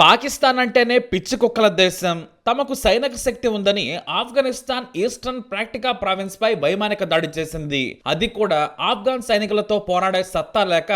పాకిస్తాన్ అంటేనే పిచ్చి కుక్కల దేశం. తమకు సైనిక శక్తి ఉందని ఆఫ్ఘనిస్తాన్ ఈస్టర్న్ ప్రాక్టికా ప్రావిన్స్ పై వైమానిక దాడి చేసింది. అది కూడా ఆఫ్ఘాన్ సైనికులతో పోరాడే సత్తా లేక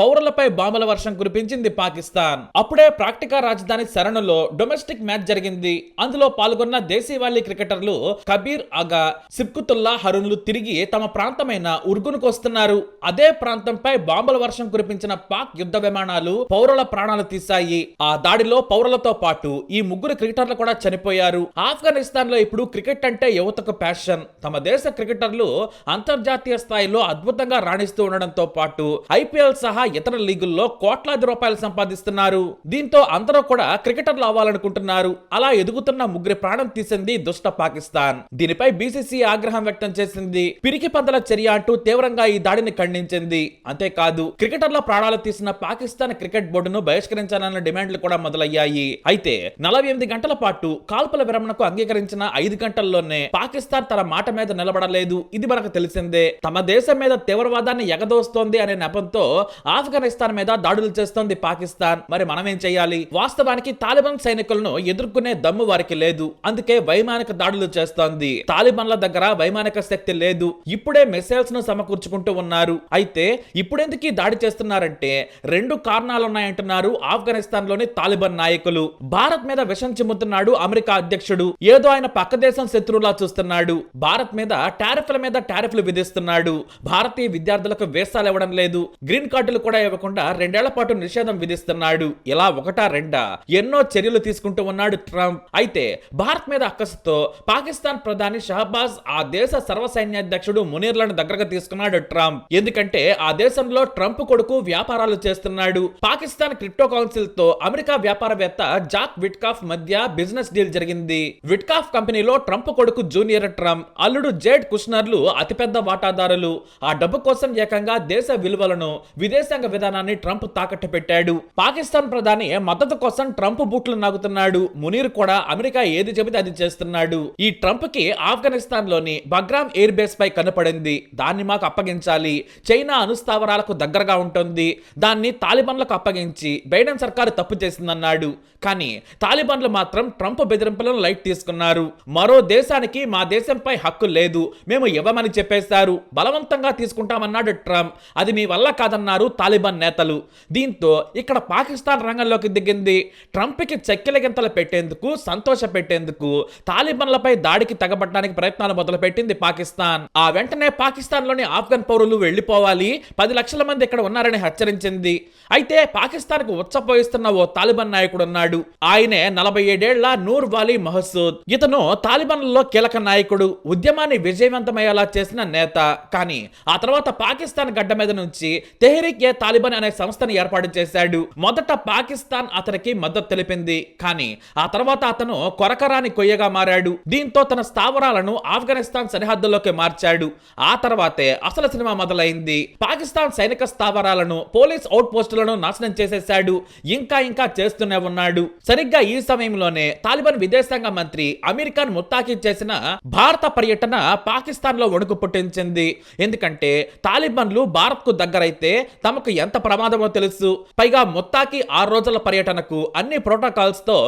పౌరులపై బాంబుల వర్షం కురిపించింది పాకిస్తాన్. అప్పుడే ప్రాక్టికా రాజధాని శరణులో డొమెస్టిక్ మ్యాచ్ జరిగింది. అందులో పాల్గొన్న దేశీవాళీ క్రికెటర్లు కబీర్ అగా సిబ్కుతుల్లా హరున్లు తిరిగి తమ ప్రాంతమైన ఉర్గునుకు వస్తున్నారు అదే ప్రాంతంపై బాంబుల వర్షం కురిపించిన పాక్ యుద్ధ విమానాలు పౌరుల ప్రాణాలు తీశాయి. ఆ దాడిలో పౌరులతో పాటు ఈ ముగ్గురు క్రికెటర్లు కూడా చనిపోయారు. ఆఫ్ఘనిస్తాన్లో ఇప్పుడు క్రికెట్ అంటే యువతకు ప్యాషన్ తమ దేశ క్రికెటర్లు అంతర్జాతీయ స్థాయిలో అద్భుతంగా రాణిస్తూ ఉండడంతో పాటు ఐపీఎల్ సహా ఇతర లీగుల్లో కోట్లాది రూపాయలు సంపాదిస్తున్నారు. దీంతో అందరూ కూడా క్రికెటర్లు అవ్వాలనుకుంటున్నారు. అలా ఎదుగుతున్న ముగ్గురి ప్రాణం తీసింది దుష్ట పాకిస్తాన్. దీనిపై బీసీసీ ఆగ్రహం వ్యక్తం చేసింది. పిరికి పందల చర్య అంటూ తీవ్రంగా ఈ దాడిని ఖండించింది. అంతేకాదు క్రికెటర్ల ప్రాణాలు తీసిన పాకిస్తాన్ క్రికెట్ బోర్డును బహిష్కరించాలన్న డిమాండ్లు కూడా మొదలయ్యాయి. అయితే నలభై ఎనిమిది గంటల పాటు కాల్పుల విరమణకు అంగీకరించిన ఐదు గంటల్లోనే పాకిస్తాన్ తన మాట మీద నిలబడలేదు. ఇది మనకు తెలిసిందే. తమ దేశం మీద తీవ్రవాదాన్ని ఎగదోస్తోంది అనే నెపంతో ఆఫ్ఘనిస్తాన్ మీద దాడులు చేస్తోంది పాకిస్తాన్. మరి మనం ఏం చేయాలి? వాస్తవానికి తాలిబాన్ సైనికులను ఎదుర్కొనే దమ్ము వారికి లేదు. అందుకే వైమానిక దాడులు చేస్తోంది. తాలిబాన్ల దగ్గర వైమానిక శక్తి లేదు. ఇప్పుడే మిసైల్స్ను సమకూర్చుకుంటూ ఉన్నారు. అయితే ఇప్పుడెందుకు దాడి చేస్తున్నారంటే రెండు కారణాలున్నాయంటున్నారు ఆఫ్ఘనిస్తాన్లోని తాలిబాన్ నాయకులు. భారత్ మీద విషం చిమ్ముతున్నాడు అమెరికా అధ్యక్షుడు ఏదో ఆయన పక్క దేశం శత్రువులా చూస్తున్నాడు. భారత్ మీద టారిఫ్ల మీద టారిఫ్లు విధిస్తున్నాడు. భారతీయ విద్యార్థులకు వేసాలు ఇవ్వడం లేదు. గ్రీన్ కార్డులు కూడా ఇవ్వకుండా రెండేళ్ళ పాటు నిషేధం విధిస్తున్నాడు. ఇలా ఒకటా రెండా? ఎన్నో చర్యలు తీసుకుంటూ ఉన్నాడు ట్రంప్. అయితే భారత్ మీద అక్కసుతో పాకిస్తాన్ ప్రధాని షహబాజ్ ఆ దేశ సర్వసైన్యాధ్యక్షుడు మునీర్లను దగ్గరగా తీసుకున్నాడు ట్రంప్. ఎందుకంటే ఆ దేశంలో ట్రంప్ కొడుకు వ్యాపారాలు చేస్తున్నాడు. పాకిస్తాన్ క్రిప్టో కౌన్సిల్తో అమెరికా వ్యాపారవేత్త జాక్ విట్కాఫ్ మధ్య బిజినెస్ డీల్ జరిగింది. విట్కాఫ్ కంపెనీలో ట్రంప్ కొడుకు జూనియర్ ట్రంప్ అల్లుడు జేడ్ కుష్నర్లు అతిపెద్ద వాటాదారులు. ఆ డబ్బు కోసం ఏకంగా దేశ విలువలను విదేశాంగ విధానాన్ని ట్రంప్ తాకట్టు పెట్టాడు. పాకిస్తాన్ ప్రధాని మద్దతు కోసం ట్రంప్ బూట్లు నాగుతున్నాడు. మునీర్ కూడా అమెరికా ఏది చెబితే అది చేస్తున్నాడు. ఈ ట్రంప్కి ఆఫ్ఘనిస్తాన్లోని బగ్రామ్ ఎయిర్ బేస్ పై కనపడింది. దాన్ని మాకు అప్పగించాలి. చైనా అనుస్థావరాలకు దగ్గరగా ఉంటుంది. దాన్ని తాలిబాన్లకు అప్పగించి బైడెన్ సర్కారు తప్పు చేసిందన్నాడు. కానీ తాలిబాన్లు మాత్రం ట్రంప్ బెదిరింపులను లైట్ తీసుకున్నారు. మరో దేశానికి మా దేశంపై హక్కు లేదు. మేము ఇవ్వమని చెప్పేశారు. బలవంతంగా తీసుకుంటామన్నాడు ట్రంప్. అది మీ వల్ల కాదన్నారు తాలిబాన్ నేతలు. దీంతో ఇక్కడ పాకిస్తాన్ రంగంలోకి దిగింది. ట్రంప్కి చెక్కెలగింతలు పెట్టేందుకు సంతోష పెట్టేందుకు తాలిబాన్లపై దాడికి తగబట్టడానికి ప్రయత్నాలు మొదలుపెట్టింది పాకిస్తాన్. ఆ వెంటనే పాకిస్తాన్లోని ఆఫ్ఘన్ పౌరులు వెళ్ళిపోవాలి పది లక్షల మంది ఇక్కడ ఉన్నారని హెచ్చరించింది. అయితే పాకిస్తాన్కు ఉచ్చపోయిస్తున్న ఓ తాలిబాన్ నాయకుడు ఉన్నాడు ఆయనే నలభై ఏడేళ్ళ నూర్ వాలీ మహసూద్. ఇతను తాలిబాన్లలో కీలక నాయకుడు ఉద్యమాన్ని విజయవంతమయ్యేలా చేసిన నేత. కానీ ఆ తర్వాత పాకిస్తాన్ గడ్డ మీద నుంచి తెహరీక్ ఏ తాలిబాన్ అనే సంస్థను ఏర్పాటు చేశాడు. మొదట పాకిస్తాన్ అతనికి మద్దతు తెలిపింది. కానీ ఆ తర్వాత అతను కొరకరాని కొయ్యగా మారాడు. దీంతో తన స్థావరాలను ఆఫ్ఘనిస్తాన్ సరిహద్దుల్లోకి మార్చాడు. ఆ తర్వాతే అసలు సినిమా మొదలైంది. పాకిస్తాన్ సైనిక స్థావరాలను పోలీస్ అవుట్ పోస్టులను నాశనం చేసేశాడు. ఇంకా ఇంకా చేస్తూనే ఉన్నాడు. సరిగ్గా ఈ సమయంలోనే తాలిబాన్ విదేశాంగ మంత్రి అమీర్ ఖాన్ ముత్తాకి చేసిన భారత పర్యటన పాకిస్తాన్లో వణుకు పుట్టించింది. ఎందుకంటే తాలిబాన్లు భారత్కు దగ్గరైతే తమకు ఎంత ప్రమాదమో తెలుసు. పైగా ముత్తాకి ఆరు రోజుల పర్యటనకు అన్ని ప్రోటోకాల్స్తో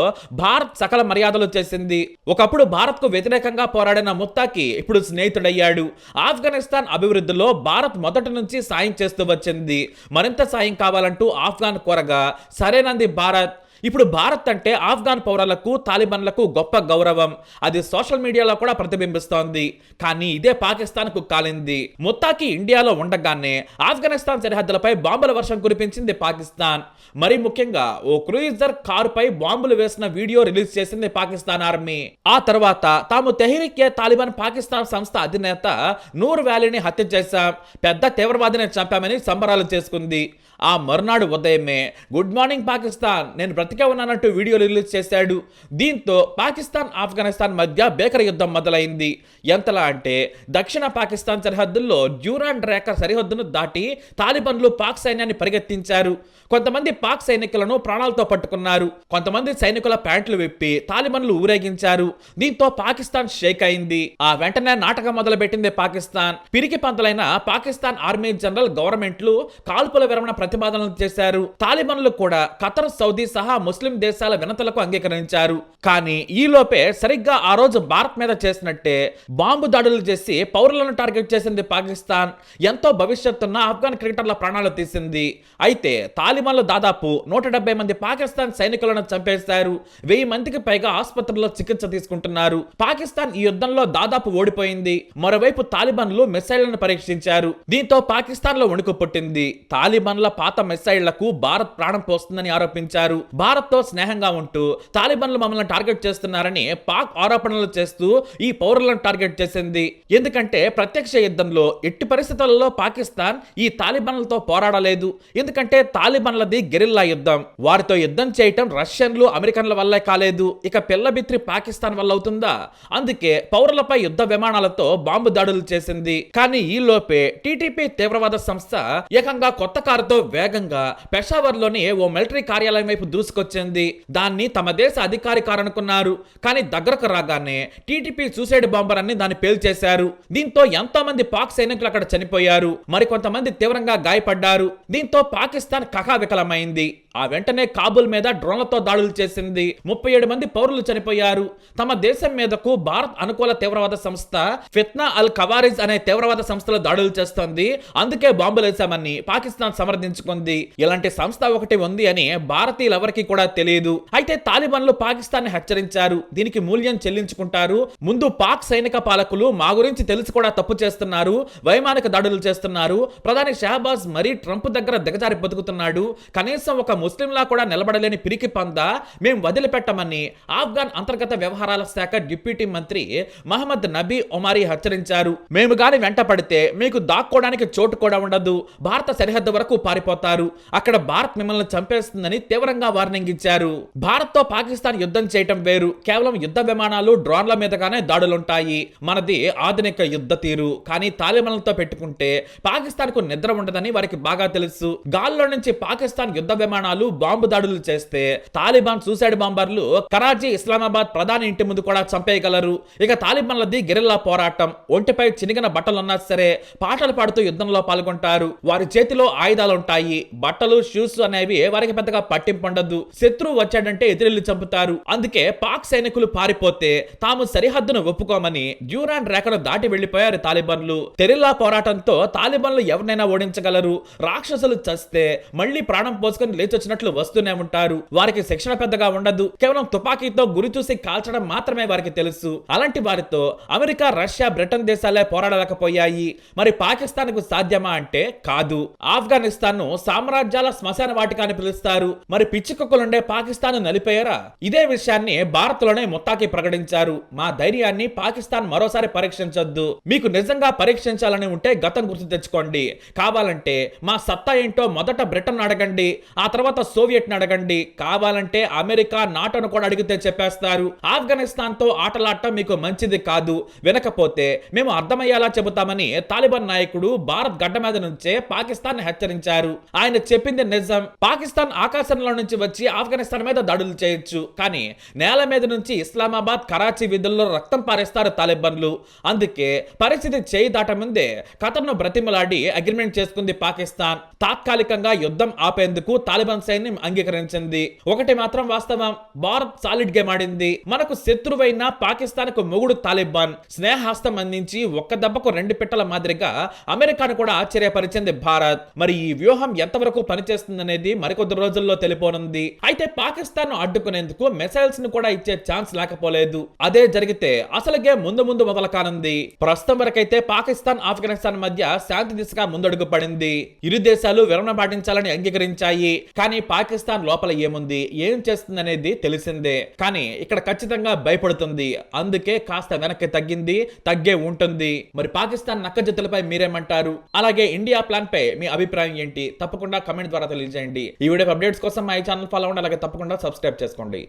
భారత్ సకల మర్యాదలు చేసింది. ఒకప్పుడు భారత్కు వ్యతిరేకంగా పోరాడిన ముత్తాకి ఇప్పుడు స్నేహితుడయ్యాడు. ఆఫ్ఘనిస్తాన్ అభివృద్ధిలో భారత్ మొదటి నుంచి సాయం చేస్తూ వచ్చింది. మరింత సాయం కావాలంటూ ఆఫ్ఘాన్ కోరగా సరేనంది భారత్ ఇప్పుడు భారత్ అంటే ఆఫ్ఘాన్ పౌరులకు తాలిబాన్లకు గొప్ప గౌరవం. అది సోషల్ మీడియాలో కూడా ప్రతిబింబిస్తోంది. కానీ ఇదే పాకిస్తాన్కు కాలింది. ముత్తాకి ఇండియాలో ఉండగానే ఆఫ్ఘనిస్తాన్ సరిహద్దులపై బాంబుల వర్షం కురిపించింది పాకిస్తాన్. మరి ముఖ్యంగా ఓ క్రూయిజర్ కారుపై బాంబులు వేసిన వీడియో రిలీజ్ చేసింది పాకిస్తాన్ ఆర్మీ. ఆ తర్వాత తాము తెహ్రీక్ ఏ తాలిబాన్ పాకిస్తాన్ సంస్థ అధినేత నూర్ వ్యాలీని హత్య చేశాం. పెద్ద తీవ్రవాదిని చంపామని సంబరాలు చేసుకుంది. ఆ మరునాడు ఉదయమే గుడ్ మార్నింగ్ పాకిస్తాన్ నేను బ్రతికే ఉన్నానంటూ వీడియో రిలీజ్ చేశాడు. దీంతో పాకిస్తాన్ ఆఫ్ఘనిస్తాన్ మధ్య బేకర్ యుద్ధం మొదలైంది. ఎంతలా అంటే దక్షిణ పాకిస్తాన్ సరిహద్దుల్లో డ్యూరాన్ రేఖ సరిహద్దును దాటి తాలిబన్లు పాక్ సైన్యాన్ని పరిగెత్తించారు. కొంతమంది పాక్ సైనికులను ప్రాణాలతో పట్టుకున్నారు. కొంతమంది సైనికుల ప్యాంట్లు విప్పి తాలిబన్లు ఊరేగించారు. దీంతో పాకిస్తాన్ షేక్ అయింది. ఆ వెంటనే నాటకం మొదలుపెట్టింది పాకిస్తాన్. పిరికి పంతలైన పాకిస్తాన్ ఆర్మీ జనరల్ గవర్నమెంట్లు కాల్పుల విరమణ ప్రతిపాదనలు చేశారు. తాలిబన్లు కూడా ఖతర్ సౌదీ సహా ముస్లిం దేశాల వినతులకు అంగీకరించారు. కానీ ఈలోపే సరిగ్గా ఆ రోజు భారత్ మీద చేసినట్టే బాంబు దాడులు చేసి పౌరులను టార్గెట్ చేసింది పాకిస్తాన్. ఎంతో భవిష్యత్తున్న ఆఫ్ఘన్ క్రికెటర్ల ప్రాణాలు తీసింది. అయితే తాలి తాలిబాన్లు దాదాపు నూట డెబ్బై మంది పాకిస్తాన్ సైనికులను చంపేశారు. వెయ్యి మందికి పైగా ఆసుపత్రిలో చికిత్స తీసుకుంటున్నారు. పాకిస్తాన్ ఈ యుద్ధంలో దాదాపు ఓడిపోయింది. మరోవైపు తాలిబాన్లు మిసైళ్ళను పరీక్షించారు. దీంతో పాకిస్తాన్లో వణుకు పుట్టింది. తాలిబాన్ల పాత మిసైళ్ళకు భారత్ ప్రాణం పోస్తుందని ఆరోపించారు. భారత్తో స్నేహంగా ఉంటూ తాలిబాన్లు మమ్మల్ని టార్గెట్ చేస్తున్నారని పాక్ ఆరోపణలు చేస్తూ ఈ పౌరులను టార్గెట్ చేసింది. ఎందుకంటే ప్రత్యక్ష యుద్ధంలో ఎట్టి పరిస్థితులలో పాకిస్తాన్ ఈ తాలిబాన్లతో పోరాడలేదు. ఎందుకంటే తాలిబాన్ తాలిబాన్లది గెరిల్లా యుద్ధం. వారితో యుద్ధం చేయటం రష్యన్లు అమెరికన్ల వల్లే కాలేదు. ఇక పిల్లబిత్రి పాకిస్తాన్ వల్ల అవుతుందా? అందుకే పౌరులపై యుద్ధ విమానాలతో బాంబు దాడులు చేసింది. కానీ ఈ లోపే టీటీపీ తీవ్రవాద సంస్థ ఏకంగా కొత్త కారుతో వేగంగా పెషావర్లోని ఓ మిలిటరీ కార్యాలయం వైపు దూసుకొచ్చింది. దాన్ని తమ దేశ అధికారి కారనుకున్నారు కానీ దగ్గరకు రాగానే టీటీపీ సూసైడ్ బాంబర్ అని దాన్ని పేల్చేశారు. దీంతో ఎంతో మంది పాక్ సైనికులు అక్కడ చనిపోయారు. మరికొంతమంది తీవ్రంగా గాయపడ్డారు. దీంతో పాకిస్తాన్ కకావికలమైంది ఆ వెంటనే కాబుల్ మీద డ్రోన్లతో దాడులు చేసింది. ముప్పై ఏడు మంది పౌరులు చనిపోయారు. తమ దేశం మీదకు భారత్ అనుకూల తీవ్రవాద సంస్థ ఫిత్నా అల్ కవారిజ్ అనే తీవ్రవాద సంస్థలో దాడులు చేస్తోంది. అందుకే బాంబులు వేశామని పాకిస్తాన్ సమర్థించుకుంది. ఇలాంటి సంస్థ ఒకటి ఉంది అని భారతీయులెవరికి కూడా తెలియదు. అయితే తాలిబాన్లు పాకిస్తాన్ హెచ్చరించారు. దీనికి మూల్యం చెల్లించుకుంటారు. ముందు పాక్ సైనిక పాలకులు మా గురించి తెలిసి కూడా తప్పు చేస్తున్నారు. వైమానిక దాడులు చేస్తున్నారు. ప్రధాని షహబాజ్ మరీ ట్రంప్ దగ్గర దిగజారి బతుకుతున్నాడు. కనీసం ఒక ముస్లింలా కూడా నిలబడలేని పిరికి పంద మేము వదిలిపెట్టమని ఆఫ్ఘన్ అంతర్గత వ్యవహారాల శాఖ డిప్యూటీ మంత్రి మహమ్మద్ నబీ ఒమారీ హెచ్చరించారు. మేము గాని వెంట పడితే మీకు దాక్కోవడానికి చోటు కూడా ఉండదు. భారత సరిహద్దు వరకు పారిపోతారు. అక్కడ భారత్ మిమ్మల్ని చంపేస్తుందని తీవ్రంగా వార్నింగ్ ఇచ్చారు. భారత్తో పాకిస్తాన్ యుద్ధం చేయటం వేరు. కేవలం యుద్ధ విమానాలు డ్రోన్ల మీదగానే దాడులుంటాయి. మనది ఆధునిక యుద్ధ తీరు. కానీ తాలిబన్లతో పెట్టుకుంటే పాకిస్తాన్కు నిద్ర ఉండదని వారికి బాగా తెలుసు. గాల్లో నుంచి పాకిస్తాన్ పాకిస్తాన్ యుద్ధ విమానాలు బాంబు దాడులు చేస్తే తాలిబాన్ సూసైడ్ బాంబర్లు కరాచీ ఇస్లామాబాద్ ప్రధాని ఇంటి ముందు కూడా చంపేయగలరు. ఇక తాలిబాన్లది గిరిల్లా పోరాటం. ఒంటిపై చినిగిన బట్టలున్నా సరే పాటలు పాడుతూ యుద్ధంలో పాల్గొంటారు. వారి చేతిలో ఆయుధాలు ఉంటాయి బట్టలు షూస్ అనేవి వారికి పెద్దగా పట్టింపుండదు. శత్రువు వచ్చాడంటే ఎదురెళ్ళి చంపుతారు. అందుకే పాక్ సైనికులు పారిపోతే తాము సరిహద్దును ఒప్పుకోమని డ్యూరాన్ రేఖను దాటి వెళ్ళిపోయారు తాలిబాన్లు. తెరిల్లా పోరాటంతో తాలిబాన్లు ఎవరినైనా ఓడించగలరు. రాక్షసులు చస్తే మళ్ళీ ప్రాణం పోసుకొని లేచొచ్చినట్లు వస్తూనే ఉంటారు. వారికి శిక్షణ పెద్దగా ఉండదు. కేవలం తుపాకీతో గురి చూసి కాల్చడం మాత్రమే వారికి తెలుసు. అలాంటి వారితో అమెరికా రష్యా బ్రిటన్ దేశాలే పోరాడలేకపోయాయి. మరి పాకిస్తాన్కు సాధ్యమా అంటే కాదు. ఆఫ్ఘనిస్తాన్ను సామ్రాజ్యాల శ్మశాన వాటిక అని పిలుస్తారు. మరి పిచ్చి కుక్కలుండే పాకిస్తాన్ నలిపేయరా? ఇదే విషయాన్ని భారత్లోనే ముత్తాకి ప్రకటించారు. మా ధైర్యాన్ని పాకిస్తాన్ మరోసారి పరీక్షించొద్దు. మీకు నిజంగా పరీక్షించాలని ఉంటే గతం గుర్తు తెచ్చుకోండి. కావాలంటే మా సత్తా ఏంటో మొదట బ్రిటన్ అడగండి ఆ తర్వాత సోవియట్ అడగండి. కావాలంటే అమెరికా నాటోను కూడా అడిగితే చెప్పేస్తారు. ఆఫ్ఘనిస్తాన్తో ఆటలాడటం మీకు మంచిది కాదు. వినకపోతే మేము అర్థమయ్యేలా చెబుతామని తాలిబాన్ నాయకుడు భారత్ గడ్డ మీద నుంచే పాకిస్తాన్ హెచ్చరించారు. ఆయన చెప్పింది నిజం. పాకిస్తాన్ ఆకాశంలో నుంచి వచ్చి ఆఫ్ఘనిస్తాన్ మీద దాడులు చేయొచ్చు. కానీ నేల మీద నుంచి ఇస్లామాబాద్ కరాచీ విధుల్లో రక్తం పారేస్తారు తాలిబాన్లు. అందుకే పరిస్థితి చేయి దాట ముందే ఖతర్ను బ్రతిమలాడి అగ్రిమెంట్ చేసుకుంది పాకిస్తాన్. తాత్కాలికంగా యుద్ధం ఆపేందుకు తాలిబాన్ సైన్యం అంగీకరించింది. ఒకటి మాత్రం వాస్తవం భారత్ సాలిడ్ గేమ్ ఆడింది మనకు శత్రువైన పాకిస్తాన్కు మొగుడు తాలిబాన్. స్నేహాస్తం అందించి ఒక్క దెబ్బకు రెండు పిట్టల మాదిరిగా అమెరికాను కూడా ఆశ్చర్యపరిచింది భారత్. మరి ఈ వ్యూహం ఎంతవరకు పనిచేస్తుందనేది మరికొద్ది రోజుల్లో తెలిపోనుంది. అయితే పాకిస్తాన్ను అడ్డుకునేందుకు మిసైల్స్ను కూడా ఇచ్చే ఛాన్స్ లేకపోలేదు. అదే జరిగితే అసలు గేమ్ ముందు ముందు మొదలు కానుంది ప్రస్తుతం వరకైతే పాకిస్తాన్ ఆఫ్ఘనిస్తాన్ మధ్య శాంతి దిశగా ముందడుగు పడింది. ఇరు దేశాలు విరమణ పాటించాలని అంగీకరించాయి. కానీ పాకిస్తాన్ లోపల ఏముంది? ఏం చేస్తుందనేది తెలిసిందే. కానీ ఇక్కడ ఖచ్చితంగా భయపడుతుంది. అందుకే కాస్త వెనక్కి తగ్గింది తగ్గే ఉంటుంది. మరి పాకిస్తాన్ నక్కజతులపై మీరేమంటారు? అలాగే ఇండియా ప్లాన్ పై మీ అభిప్రాయం ఏంటి? తప్పకుండా కమెంట్ ద్వారా తెలియజేయండి. ఈ వీడియో అప్డేట్స్ కోసం మా ఈ ఛానల్ ఫాలో అవ్వండి అలాగే తప్పకుండా సబ్స్క్రైబ్ చేసుకోండి.